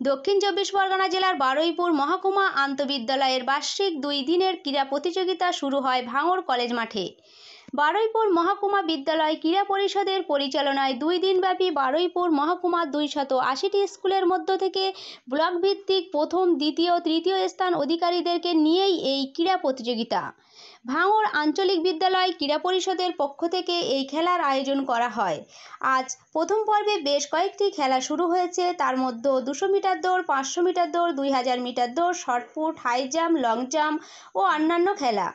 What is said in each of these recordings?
দক্ষিণ চব্বিশ পরগনা জেলার বারুইপুর মহকুমা আন্তবিদ্যালয়ের বার্ষিক দুই দিনের ক্রীড়া প্রতিযোগিতা শুরু হয় ভাঙড় কলেজ মাঠে। বারুইপুর মহকুমা বিদ্যালয় ক্রীড়া পরিষদের পরিচালনায় দুই দিনব্যাপী বারুইপুর মহকুমার দুইশত আশিটি স্কুলের মধ্য থেকে ব্লক ভিত্তিক প্রথম, দ্বিতীয়, তৃতীয় স্থান অধিকারীদেরকে নিয়েই এই ক্রীড়া প্রতিযোগিতা। ভাঙড় আঞ্চলিক বিদ্যালয় ক্রীড়া পরিষদের পক্ষ থেকে এই খেলার আয়োজন করা হয়। আজ প্রথম পর্বে বেশ কয়েকটি খেলা শুরু হয়েছে। তার মধ্যে দুশো মিটার দৌড়, পাঁচশো মিটার দৌড়, দুই হাজার মিটার দৌড় shot put high jump, long jump ও অন্যান্য খেলা।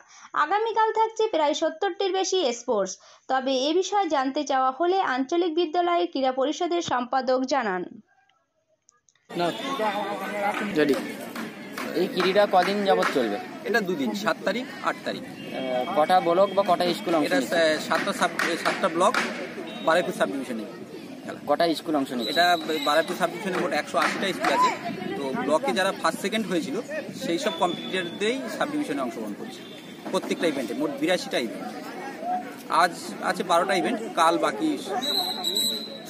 আগামীকাল থাকছে প্রায় সত্তরটির বেশি স্পোর্টস। তবে এ বিষয়ে জানতে চাওয়া হলে আঞ্চলিক বিদ্যালয়ের ক্রীড়া পরিষদের সম্পাদক জানান। এই ক্রীড়া কদিন যাবত চলবে? এটা দুদিন সাত তারিখ আট তারিখ। কটা ব্লক বা কটা স্কুল অংশ এটা সাতটা সাব সাতটা ব্লক বারাইপুর সাব ডিভিশনে কটা স্কুল অংশ নিচ্ছে? এটা বারাইপুর সাব ডিভিশনে মোট একশো আশিটা স্কুল আছে। তো ব্লকে যারা ফার্স্ট সেকেন্ড হয়েছিল সেই সব কম্পিটিটারদেরই সাব ডিভিশনে অংশগ্রহণ করছে। প্রত্যেকটা ইভেন্টে মোট বিরাশিটা ইভেন্ট আজ আছে বারোটা ইভেন্ট কাল বাকি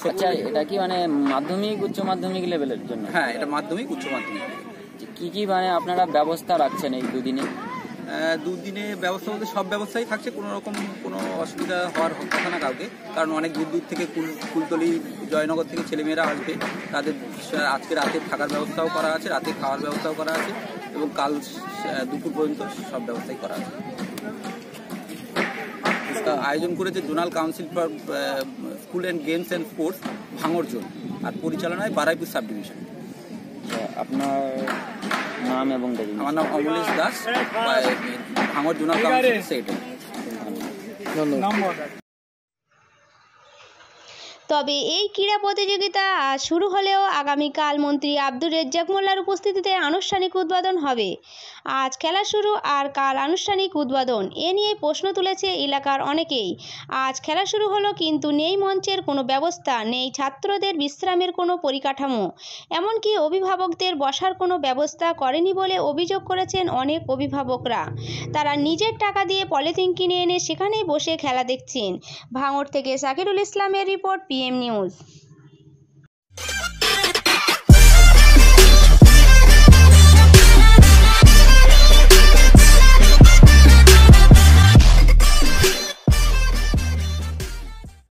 আচ্ছা এটা কি মানে মাধ্যমিক উচ্চ মাধ্যমিক লেভেলের জন্য? হ্যাঁ এটা মাধ্যমিক উচ্চ মাধ্যমিক। কি কি মানে আপনারা ব্যবস্থা রাখছেন এই দুদিনে? দুদিনে ব্যবস্থা বলতে সব ব্যবস্থাই থাকছে কোনো রকম কোনো অসুবিধা হওয়ার কথা না কাউকে। কারণ অনেক দূর দূর থেকে কুল কুলতলি জয়নগর থেকে ছেলেমেয়েরা আসবে। তাদের আজকে রাতে থাকার ব্যবস্থাও করা আছে রাতে খাওয়ার ব্যবস্থাও করা আছে এবং কাল দুপুর পর্যন্ত সব ব্যবস্থাই করা আছে। আয়োজন করেছে zonal council for school and games and sports Bhangar zone আর পরিচালনায় বারাইপুর সাব ডিভিশন। আপনার নাম এবং। আমার নাম Amlesh Das Bhangar zonal council secretary তবে এই ক্রীড়া প্রতিযোগিতা আজ শুরু হলেও আগামীকাল মন্ত্রী আব্দুর রেজ্জাক মোল্লার উপস্থিতিতে আনুষ্ঠানিক উদ্বোধন হবে। আজ খেলা শুরু আর কাল আনুষ্ঠানিক উদ্বোধন, এ নিয়ে প্রশ্ন তুলেছে এলাকার অনেকেই। আজ খেলা শুরু হলো কিন্তু নেই মঞ্চের কোনো ব্যবস্থা, নেই ছাত্রদের বিশ্রামের কোনো পরিকাঠামো। এমনকি অভিভাবকদের বসার কোনো ব্যবস্থা করেনি বলে অভিযোগ করেছেন অনেক অভিভাবকরা। তারা নিজের টাকা দিয়ে পলিথিন কিনে এনে সেখানেই বসে খেলা দেখছেন। ভাঙড় থেকে সাকিরুল ইসলামের রিপোর্ট পিএম নিউজ